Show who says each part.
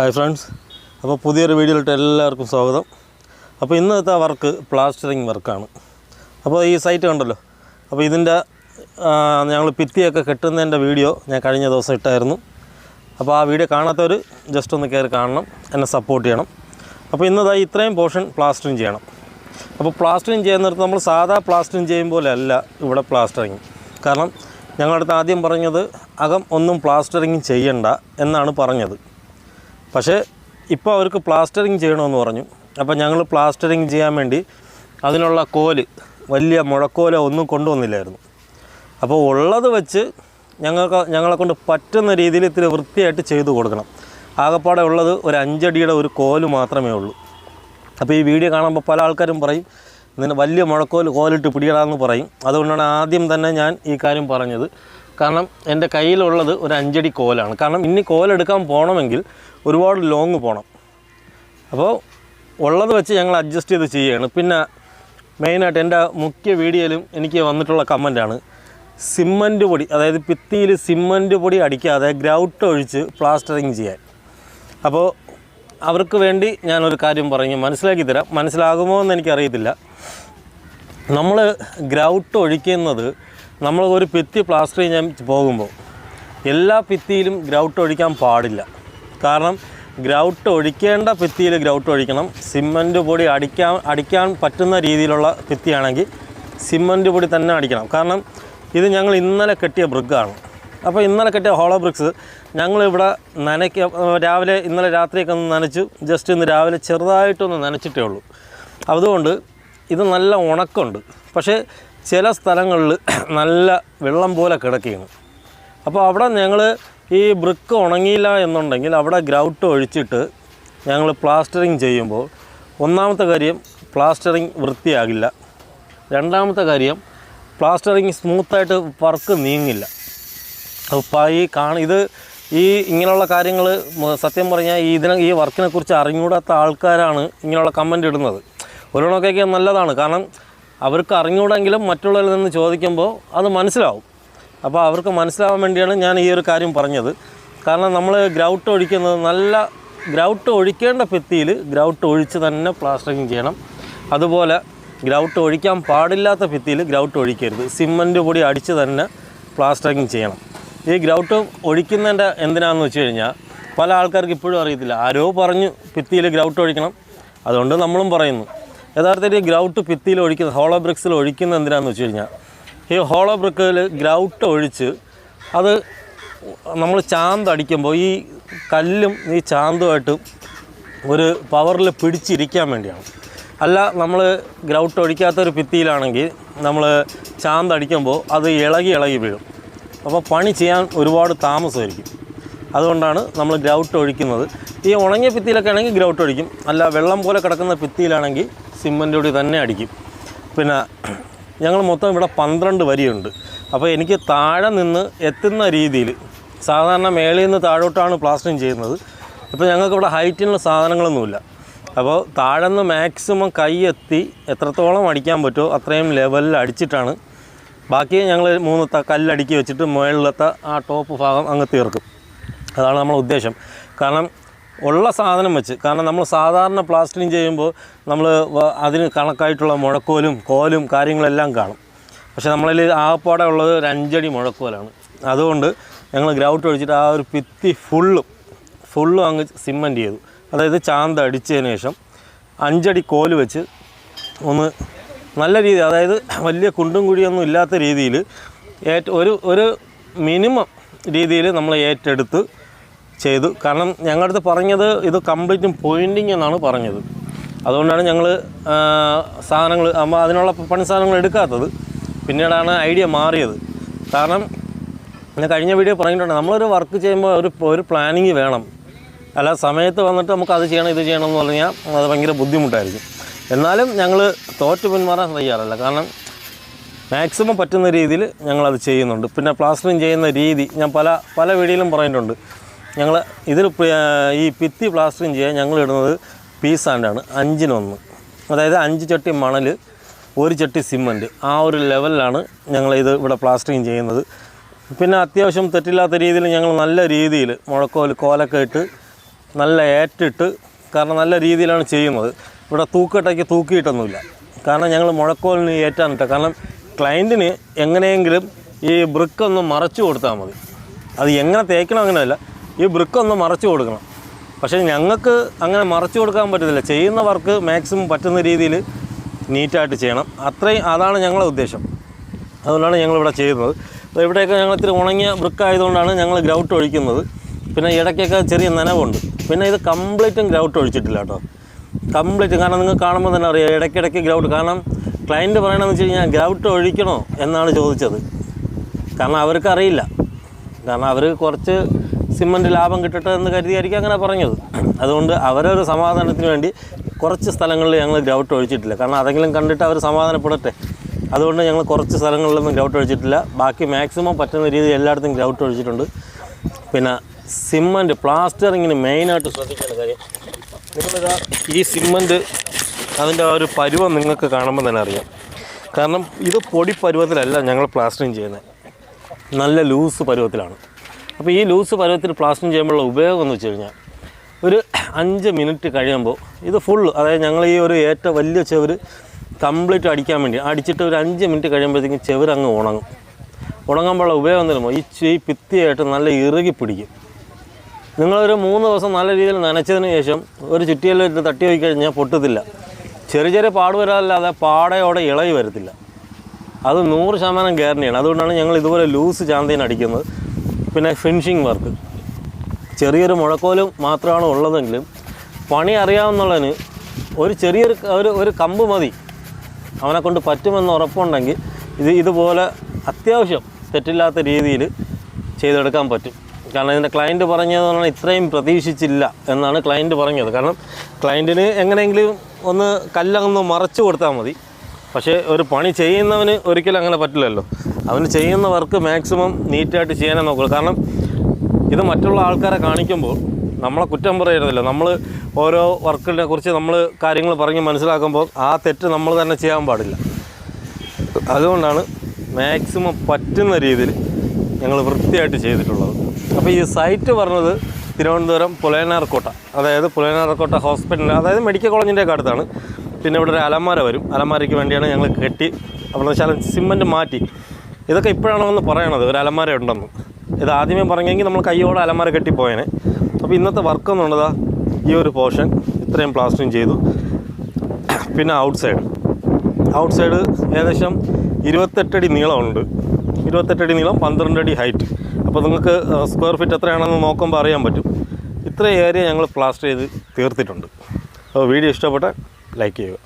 Speaker 1: Hi friends അപ്പോൾ പുതിയൊരു വീഡിയോയിലോട്ട് എല്ലാവർക്കും സ്വാഗതം. അപ്പോൾ ഇന്നത്തെ വർക്ക് പ്ലാസ്റ്ററിങ് വർക്കാണ് അപ്പോൾ ഈ സൈറ്റ് കണ്ടല്ലോ. അപ്പോൾ ഇതിന്റെ ഞങ്ങൾ ഭിത്തിയൊക്കെ കെട്ടുന്നതിന്റെ വീഡിയോ ഞാൻ കഴിഞ്ഞ ദിവസം ഇട്ടായിരുന്നു. അപ്പോൾ ആ വീഡിയോ കാണാത്തവർ ജസ്റ്റ് ഒന്ന് കയറി കാണണം. എന്നെ സപ്പോർട്ട് ചെയ്യണം. അപ്പോൾ ഇന്നതായി ഇത്രയും പോർഷൻ പ്ലാസ്റ്ററിങ് ചെയ്യണം. അപ്പോൾ പ്ലാസ്റ്ററിങ് ചെയ്യുന്നിടത്ത് നമ്മൾ സാധാ പ്ലാസ്റ്ററിങ് ചെയ്യും പോലെ അല്ല ഇവിടെ പ്ലാസ്റ്ററിങ് കാരണം ഞങ്ങളുടെ അടുത്ത് ആദ്യം പറഞ്ഞത് അകം ഒന്നും പ്ലാസ്റ്ററിങ് ചെയ്യണ്ട എന്നാണ് പറഞ്ഞത്. പക്ഷേ ഇപ്പോൾ അവർക്ക് പ്ലാസ്റ്ററിങ് ചെയ്യണമെന്ന് പറഞ്ഞു. അപ്പോൾ ഞങ്ങൾ പ്ലാസ്റ്ററിങ് ചെയ്യാൻ വേണ്ടി അതിനുള്ള കോൽ വലിയ മുഴക്കോല ഒന്നും കൊണ്ടുവന്നില്ലായിരുന്നു. അപ്പോൾ ഉള്ളത് വെച്ച് ഞങ്ങൾക്ക് ഞങ്ങളെ കൊണ്ട് പറ്റുന്ന രീതിയിൽ ഇത്തിരി വൃത്തിയായിട്ട് ചെയ്തു കൊടുക്കണം. ആകപ്പാടെ ഉള്ളത് ഒരു അഞ്ചടിയുടെ ഒരു കോൽ മാത്രമേ ഉള്ളൂ. അപ്പോൾ ഈ വീഡിയോ കാണുമ്പോൾ പല ആൾക്കാരും പറയും ഇതിന് വലിയ മുഴക്കോൽ കോലിട്ട് പിടിയിടാമെന്ന് പറയും. അതുകൊണ്ടാണ് ആദ്യം തന്നെ ഞാൻ ഈ കാര്യം പറഞ്ഞത്. കാരണം എന്റെ കയ്യിലുള്ളത് ഒരു അഞ്ചടി കോലാണ്. കാരണം ഇനി കോലെടുക്കാൻ പോകണമെങ്കിൽ ഒരുപാട് ലോങ് പോകണം അപ്പോൾ ഉള്ളത് വെച്ച് ഞങ്ങൾ അഡ്ജസ്റ്റ് ചെയ്ത് ചെയ്യുകയാണ്. പിന്നെ മെയിനായിട്ട് എന്റെ മുഖ്യ വീഡിയോയിലും എനിക്ക് വന്നിട്ടുള്ള കമന്റാണ് സിമ്മന്റ് പൊടി അതായത് ഭിത്തിയിൽ സിമ്മന്റ് പൊടി അടിക്കാതെ ഗ്രൗട്ട് ഒഴിച്ച് പ്ലാസ്റ്ററിങ് ചെയ്യാൻ. അപ്പോൾ അവർക്ക് വേണ്ടി ഞാനൊരു കാര്യം പറഞ്ഞു. മനസ്സിലാക്കി തരാം. മനസ്സിലാകുമോ എന്ന് എനിക്കറിയത്തില്ല. നമ്മൾ ഗ്രൗട്ട് ഒഴിക്കുന്നത് നമ്മൾ ഒരു ഭിത്തി പ്ലാസ്റ്റർ ചെയ്യാൻ പോകുമ്പോൾ എല്ലാ ഭിത്തിയിലും ഗ്രൗട്ട് ഒഴിക്കാൻ പാടില്ല. കാരണം ഗ്രൗട്ട് ഒഴിക്കേണ്ട ഭിത്തിയിൽ ഗ്രൗട്ട് ഒഴിക്കണം. സിമന്റ് പൊടി അടിക്കാൻ അടിക്കാൻ പറ്റുന്ന രീതിയിലുള്ള ഭിത്തിയാണെങ്കിൽ സിമന്റ് പൊടി തന്നെ അടിക്കണം. കാരണം ഇത് ഞങ്ങൾ ഇന്നലെ കെട്ടിയ ബ്രിക്കാണ് അപ്പോൾ ഇന്നലെ കെട്ടിയ ഹോളോ ബ്രിക്സ് ഞങ്ങളിവിടെ നനയ്ക്ക രാവിലെ ഇന്നലെ രാത്രിയൊക്കെ ഒന്ന് നനച്ചു. ജസ്റ്റ് ഇന്ന് രാവിലെ ചെറുതായിട്ടൊന്ന് നനച്ചിട്ടേ ഉള്ളൂ. അതുകൊണ്ട് ഇത് നല്ല ഉണക്കമുണ്ട്. പക്ഷേ ചില സ്ഥലങ്ങളിൽ നല്ല വെള്ളം പോലെ കിടക്കുകയാണ്. അപ്പോൾ അവിടെ ഞങ്ങൾ ഈ ബ്രിക്ക് ഉണങ്ങിയില്ല എന്നുണ്ടെങ്കിൽ അവിടെ ഗ്രൗട്ട് ഒഴിച്ചിട്ട് ഞങ്ങൾ പ്ലാസ്റ്ററിങ് ചെയ്യുമ്പോൾ ഒന്നാമത്തെ കാര്യം പ്ലാസ്റ്ററിങ് വൃത്തിയാകില്ല. രണ്ടാമത്തെ കാര്യം പ്ലാസ്റ്ററിങ് സ്മൂത്തായിട്ട് വർക്ക് നീങ്ങില്ല അപ്പോൾ ഈ കാണ ഇത് ഈ ഇങ്ങനെയുള്ള കാര്യങ്ങൾ സത്യം പറഞ്ഞാൽ ഈ ഇതിനെ ഈ വർക്കിനെക്കുറിച്ച് അറിഞ്ഞുകൂടാത്ത ആൾക്കാരാണ് ഇങ്ങനെയുള്ള കമന്റ് ഇടുന്നത്. ഒരു കണക്കൊക്കെ നല്ലതാണ്. കാരണം അവർക്ക് അറിഞ്ഞുകൂടെങ്കിലും മറ്റുള്ളവരിൽ നിന്ന് ചോദിക്കുമ്പോൾ അത് മനസ്സിലാവും. അപ്പോൾ അവർക്ക് മനസ്സിലാവാൻ വേണ്ടിയാണ് ഞാൻ ഈ ഒരു കാര്യം പറഞ്ഞത്. കാരണം നമ്മൾ ഗ്രൗട്ട് ഒഴിക്കുന്നത് നല്ല ഗ്രൗട്ട് ഒഴിക്കേണ്ട ഭിത്തിയിൽ ഗ്രൗട്ട് ഒഴിച്ച് തന്നെ പ്ലാസ്റ്ററിങ് ചെയ്യണം. അതുപോലെ ഗ്രൗട്ട് ഒഴിക്കാൻ പാടില്ലാത്ത ഭിത്തിയിൽ ഗ്രൗട്ട് ഒഴിക്കരുത്. സിമന്റ് പൊടി അടിച്ച് തന്നെ പ്ലാസ്റ്ററിങ് ചെയ്യണം. ഈ ഗ്രൗട്ട് ഒഴിക്കുന്നതിന്റെ എന്തിനാണെന്ന് വെച്ച് കഴിഞ്ഞാൽ പല ആൾക്കാർക്ക് ഇപ്പോഴും അറിയത്തില്ല. ആരോ പറഞ്ഞു ഭിത്തിയിൽ ഗ്രൗട്ട് ഒഴിക്കണം. അതുകൊണ്ട് നമ്മളും പറയുന്നു. യഥാർത്ഥത്തിൽ ഈ ഗ്രൗട്ട് ഭിത്തിയിൽ ഒഴിക്കുന്ന ഹോളോ ബ്രിക്സിൽ ഒഴിക്കുന്ന എന്തിനാണെന്ന് വെച്ച് കഴിഞ്ഞാൽ ഈ ഹോളോ ബ്രിക്കിൽ ഗ്രൗട്ട് ഒഴിച്ച് അത് നമ്മൾ ചാന്ത് അടിക്കുമ്പോൾ ഈ കല്ലും ഈ ചാന്തുമായിട്ട് ഒരു പവറിൽ പിടിച്ചിരിക്കാൻ വേണ്ടിയാണ്. അല്ല നമ്മൾ ഗ്രൗട്ട് ഒഴിക്കാത്തൊരു ഭിത്തിയിലാണെങ്കിൽ നമ്മൾ ചാന്ത് അടിക്കുമ്പോൾ അത് ഇളകി ഇളകി വീഴും. അപ്പോൾ പണി ചെയ്യാൻ ഒരുപാട് താമസമായിരിക്കും. അതുകൊണ്ടാണ് നമ്മൾ ഗ്രൗട്ട് ഒഴിക്കുന്നത്. ഈ ഉണങ്ങിയ ഭിത്തിയിലൊക്കെ ആണെങ്കിൽ ഗ്രൗട്ട് ഒഴിക്കും. അല്ല വെള്ളം പോലെ കിടക്കുന്ന ഭിത്തിയിലാണെങ്കിൽ സിമ്മന്റ് പൊടി തന്നെ അടിക്കും. പിന്നെ ഞങ്ങൾ മൊത്തം ഇവിടെ പന്ത്രണ്ട് വരിയുണ്ട്. അപ്പോൾ എനിക്ക് താഴെ നിന്ന് എത്തുന്ന രീതിയിൽ സാധാരണ മേളിൽ നിന്ന് താഴോട്ടാണ് പ്ലാസ്റ്ററിങ് ചെയ്യുന്നത്. ഇപ്പോൾ ഞങ്ങൾക്ക് ഇവിടെ ഹൈറ്റിനുള്ള സാധനങ്ങളൊന്നുമില്ല. അപ്പോൾ താഴെ നിന്ന് മാക്സിമം കൈ എത്തി എത്രത്തോളം അടിക്കാൻ പറ്റുമോ അത്രയും ലെവലിൽ അടിച്ചിട്ടാണ്. ബാക്കി ഞങ്ങൾ മൂന്ന് ത- കല്ലടുക്കി വെച്ചിട്ട് മുകളിലത്തെ ആ ടോപ്പ് ഭാഗം അങ്ങ് തീർക്കും. അതാണ് നമ്മുടെ ഉദ്ദേശം. കാരണം ഉള്ള സാധനം വെച്ച്. കാരണം നമ്മൾ സാധാരണ പ്ലാസ്റ്ററിങ് ചെയ്യുമ്പോൾ നമ്മൾ അതിന് കണക്കായിട്ടുള്ള മുഴക്കോലും കോലും കാര്യങ്ങളെല്ലാം കാണും. പക്ഷേ നമ്മളിൽ ആകപ്പാടെ ഉള്ളത് ഒരു അഞ്ചടി മുഴക്കോലാണ്. അതുകൊണ്ട് ഞങ്ങൾ ഗ്രൗട്ട് ഒഴിച്ചിട്ട് ആ ഒരു ഭിത്തി ഫുള്ളും ഫുള്ളും അങ്ങ് സിമ്മന്റ് ചെയ്തു. അതായത് ചാന്ത അടിച്ചതിന് ശേഷം അഞ്ചടി കോൽ വെച്ച് ഒന്ന് നല്ല രീതി അതായത് വലിയ കുണ്ടും കുഴിയൊന്നും ഇല്ലാത്ത രീതിയിൽ ഏറ്റ ഒരു ഒരു മിനിമം രീതിയിൽ നമ്മൾ ഏറ്റെടുത്ത് ചെയ്തു. കാരണം ഞങ്ങളുടെ പറഞ്ഞത് ഇത് കംപ്ലീറ്റും പോയിന്റിങ് എന്നാണ് പറഞ്ഞത്. അതുകൊണ്ടാണ് ഞങ്ങൾ സാധനങ്ങൾ അതിനുള്ള പണി സാധനങ്ങൾ എടുക്കാത്തത്. പിന്നീടാണ് ഐഡിയ മാറിയത്. കാരണം ഞാൻ കഴിഞ്ഞ വീഡിയോ പറഞ്ഞിട്ടുണ്ട് നമ്മളൊരു വർക്ക് ചെയ്യുമ്പോൾ ഒരു ഒരു പ്ലാനിങ് വേണം. അല്ല സമയത്ത് വന്നിട്ട് നമുക്ക് അത് ചെയ്യണം ഇത് ചെയ്യണം എന്ന് പറഞ്ഞാൽ അത് ഭയങ്കര ബുദ്ധിമുട്ടായിരിക്കും. എന്നാലും ഞങ്ങൾ തോറ്റ് പിന്മാറാൻ തയ്യാറല്ല. കാരണം മാക്സിമം പറ്റുന്ന രീതിയിൽ ഞങ്ങളത് ചെയ്യുന്നുണ്ട്. പിന്നെ പ്ലാസ്റ്ററിങ് ചെയ്യുന്ന രീതി ഞാൻ പല പല വീഡിയോയിലും പറഞ്ഞിട്ടുണ്ട്. ഞങ്ങൾ ഇതിൽ ഈ ഭിത്തി പ്ലാസ്റ്ററിങ് ചെയ്യാൻ ഞങ്ങൾ ഇടുന്നത് പീ സാൻഡാണ് അഞ്ചിനൊന്ന്. അതായത് അഞ്ച് ചട്ടി മണൽ ഒരു ചട്ടി സിമന്റ്. ആ ഒരു ലെവലിലാണ് ഞങ്ങൾ ഇത് ഇവിടെ പ്ലാസ്റ്ററിങ് ചെയ്യുന്നത്. പിന്നെ അത്യാവശ്യം തെറ്റില്ലാത്ത രീതിയിൽ ഞങ്ങൾ നല്ല രീതിയിൽ മുഴക്കോൽ കോലൊക്കെ ഇട്ട് നല്ല ഏറ്റിട്ട് കാരണം നല്ല രീതിയിലാണ് ചെയ്യുന്നത്. ഇവിടെ തൂക്കട്ടയ്ക്ക് തൂക്കിയിട്ടൊന്നുമില്ല. കാരണം ഞങ്ങൾ മുഴക്കോലിന് ഏറ്റാനിട്ട കാരണം ക്ലയന്റിന് എങ്ങനെയെങ്കിലും ഈ ബ്രിക്കൊന്ന് മറച്ചു കൊടുത്താൽ മതി. അത് എങ്ങനെ തേക്കണം അങ്ങനെയല്ല. ഈ ബ്രിക്ക് ഒന്ന് മറച്ചു കൊടുക്കണം. പക്ഷേ ഞങ്ങൾക്ക് അങ്ങനെ മറച്ചു കൊടുക്കാൻ പറ്റത്തില്ല. ചെയ്യുന്ന വർക്ക് മാക്സിമം പറ്റുന്ന രീതിയിൽ നീറ്റായിട്ട് ചെയ്യണം. അത്രയും അതാണ് ഞങ്ങളുടെ ഉദ്ദേശം. അതുകൊണ്ടാണ് ഞങ്ങളിവിടെ ചെയ്യുന്നത്. അപ്പോൾ ഇവിടെയൊക്കെ ഞങ്ങൾ ഇത്തിരി ഉണങ്ങിയ ബ്രിക്ക് ആയതുകൊണ്ടാണ് ഞങ്ങൾ ഗ്രൗട്ട് ഒഴിക്കുന്നത്. പിന്നെ ഇടയ്ക്കൊക്കെ ചെറിയ നനവുണ്ട്. പിന്നെ ഇത് കംപ്ലീറ്റും ഗ്രൗട്ട് ഒഴിച്ചിട്ടില്ല കേട്ടോ. കംപ്ലീറ്റ് കാരണം നിങ്ങൾ കാണുമ്പോൾ തന്നെ അറിയാം. ഇടയ്ക്കിടയ്ക്ക് ഗ്രൗട്ട്. കാരണം ക്ലയന്റ് പറയണമെന്ന് വെച്ച് കഴിഞ്ഞാൽ ഗ്രൗട്ട് ഒഴിക്കണോ എന്നാണ് ചോദിച്ചത്. കാരണം അവർക്ക് അറിയില്ല. കാരണം അവർ കുറച്ച് സിമന്റ് ലാഭം കിട്ടട്ടെ എന്ന് കരുതിയായിരിക്കും അങ്ങനെ പറഞ്ഞത്. അതുകൊണ്ട് അവരൊരു സമാധാനത്തിന് വേണ്ടി കുറച്ച് സ്ഥലങ്ങളിൽ ഞങ്ങൾ ഗ്രൗട്ട് ഒഴിച്ചിട്ടില്ല. കാരണം അതെങ്കിലും കണ്ടിട്ട് അവർ സമാധാനപ്പെടട്ടെ. അതുകൊണ്ട് ഞങ്ങൾ കുറച്ച് സ്ഥലങ്ങളിലൊന്നും ഗ്രൗട്ട് ഒഴിച്ചിട്ടില്ല. ബാക്കി മാക്സിമം പറ്റുന്ന രീതിയിൽ എല്ലായിടത്തും ഗ്രൗട്ട് ഒഴിച്ചിട്ടുണ്ട്. പിന്നെ സിമന്റ് പ്ലാസ്റ്ററിങ്ങിന് മെയിനായിട്ട് ശ്രദ്ധിക്കേണ്ട കാര്യം നിങ്ങളിതാ ഈ സിമന്റ് അതിന്റെ ആ ഒരു പരുവം നിങ്ങൾക്ക് കാണുമ്പോൾ തന്നെ അറിയാം. കാരണം ഇത് പൊടി പരുവത്തിലല്ല ഞങ്ങൾ പ്ലാസ്റ്ററിങ് ചെയ്യുന്നത്. നല്ല ലൂസ് പരുവത്തിലാണ്. അപ്പോൾ ഈ ലൂസ് പരുവത്തിൽ പ്ലാസ്റ്റിംഗ് ചെയ്യുമ്പോഴുള്ള ഉപയോഗം എന്ന് വെച്ച് കഴിഞ്ഞാൽ ഒരു അഞ്ച് മിനിറ്റ് കഴിയുമ്പോൾ ഇത് ഫുൾ അതായത് ഞങ്ങൾ ഈ ഒരു ഏറ്റവും വലിയ ചെവര് കംപ്ലീറ്റ് അടിക്കാൻ വേണ്ടി അടിച്ചിട്ട് ഒരു അഞ്ച് മിനിറ്റ് കഴിയുമ്പോഴത്തേക്കും ചെവർ അങ്ങ് ഉണങ്ങും. ഉണങ്ങുമ്പോഴുള്ള ഉപയോഗം തരുമ്പോൾ ഈ ചീ പിത്തിയായിട്ട് നല്ല ഇറുകി പിടിക്കും. നിങ്ങളൊരു മൂന്ന് ദിവസം നല്ല രീതിയിൽ നനച്ചതിന് ശേഷം ഒരു ചുറ്റിയെല്ലാം തട്ടി പോയി കഴിഞ്ഞാൽ പൊട്ടത്തില്ല. ചെറിയ ചെറിയ പാട് വരാതല്ലാതെ പാടയോടെ ഇളകി വരത്തില്ല. അത് നൂറ് ശതമാനം ഗ്യാരണ്ടിയാണ് അതുകൊണ്ടാണ് ഞങ്ങൾ ഇതുപോലെ ലൂസ് ചാന്തീന് അടിക്കുന്നത്. പിന്നെ ഫിനിഷിങ് വർക്ക് ചെറിയൊരു മുഴക്കോലും മാത്രമാണ് ഉള്ളതെങ്കിലും പണി അറിയാവുന്നതിന് ഒരു ചെറിയൊരു ഒരു ഒരു കമ്പ് മതി. അവനെ കൊണ്ട് പറ്റുമെന്ന് ഉറപ്പുണ്ടെങ്കിൽ ഇത് ഇതുപോലെ അത്യാവശ്യം തെറ്റില്ലാത്ത രീതിയിൽ ചെയ്തെടുക്കാൻ പറ്റും. കാരണം ഇതിന്റെ ക്ലയന്റ് പറഞ്ഞത് പറഞ്ഞാൽ ഇത്രയും പ്രതീക്ഷിച്ചില്ല എന്നാണ് ക്ലയന്റ് പറഞ്ഞത്. കാരണം ക്ലയന്റിന് എങ്ങനെയെങ്കിലും ഒന്ന് കല്ലൊന്ന് മറച്ചു കൊടുത്താൽ മതി. പക്ഷേ ഒരു പണി ചെയ്യുന്നവന് ഒരിക്കലും അങ്ങനെ പറ്റില്ലല്ലോ. അവന് ചെയ്യുന്ന വർക്ക് മാക്സിമം നീറ്റായിട്ട് ചെയ്യാനേ നോക്കുള്ളൂ. കാരണം ഇത് മറ്റുള്ള ആൾക്കാരെ കാണിക്കുമ്പോൾ നമ്മളെ കുറ്റം പറയരുതല്ലോ. നമ്മൾ ഓരോ വർക്കിനെ കുറിച്ച് നമ്മൾ കാര്യങ്ങൾ പറഞ്ഞ് മനസ്സിലാക്കുമ്പോൾ ആ തെറ്റ് നമ്മൾ തന്നെ ചെയ്യാൻ പാടില്ല. അതുകൊണ്ടാണ് മാക്സിമം പറ്റുന്ന രീതിയിൽ ഞങ്ങൾ വൃത്തിയായിട്ട് ചെയ്തിട്ടുള്ളത്. അപ്പോൾ ഈ സൈറ്റ് പറഞ്ഞത് തിരുവനന്തപുരം പുലയനാർക്കോട്ട അതായത് പുലയനാർക്കോട്ട ഹോസ്പിറ്റൽ അതായത് മെഡിക്കൽ കോളേജിന്റെ അടുത്താണ്. പിന്നെ ഇവിടെ ഒരു അലമാര വരും. അലമാരയ്ക്ക് വേണ്ടിയാണ് ഞങ്ങൾ കെട്ടി അവിടെ വെച്ചാൽ സിമെന്റ് മാറ്റി. ഇതൊക്കെ ഇപ്പോഴാണ് വന്ന് പറയണത് ഒരു അലമാര ഉണ്ടെന്ന്. ഇത് ആദ്യമേ പറഞ്ഞെങ്കിൽ നമ്മൾ കയ്യോടെ അലമാര കെട്ടിപ്പോയേനെ. അപ്പോൾ ഇന്നത്തെ വർക്ക് എന്നുള്ളതാ ഈ ഒരു പോർഷൻ ഇത്രയും പ്ലാസ്റ്ററിങ് ചെയ്തു. പിന്നെ ഔട്ട് സൈഡ് ഔട്ട് സൈഡ് ഏകദേശം ഇരുപത്തെട്ടടി നീളമുണ്ട്. ഇരുപത്തെട്ടടി നീളം പന്ത്രണ്ടടി ഹൈറ്റ് അപ്പോൾ നിങ്ങൾക്ക് സ്ക്വയർ ഫീറ്റ് എത്രയാണെന്ന് നോക്കുമ്പോൾ അറിയാൻ പറ്റും. ഇത്ര ഏരിയ ഞങ്ങൾ പ്ലാസ്റ്റർ ചെയ്ത് തീർത്തിട്ടുണ്ട്. അപ്പോൾ വീഡിയോ ഇഷ്ടപ്പെട്ടാൽ like you.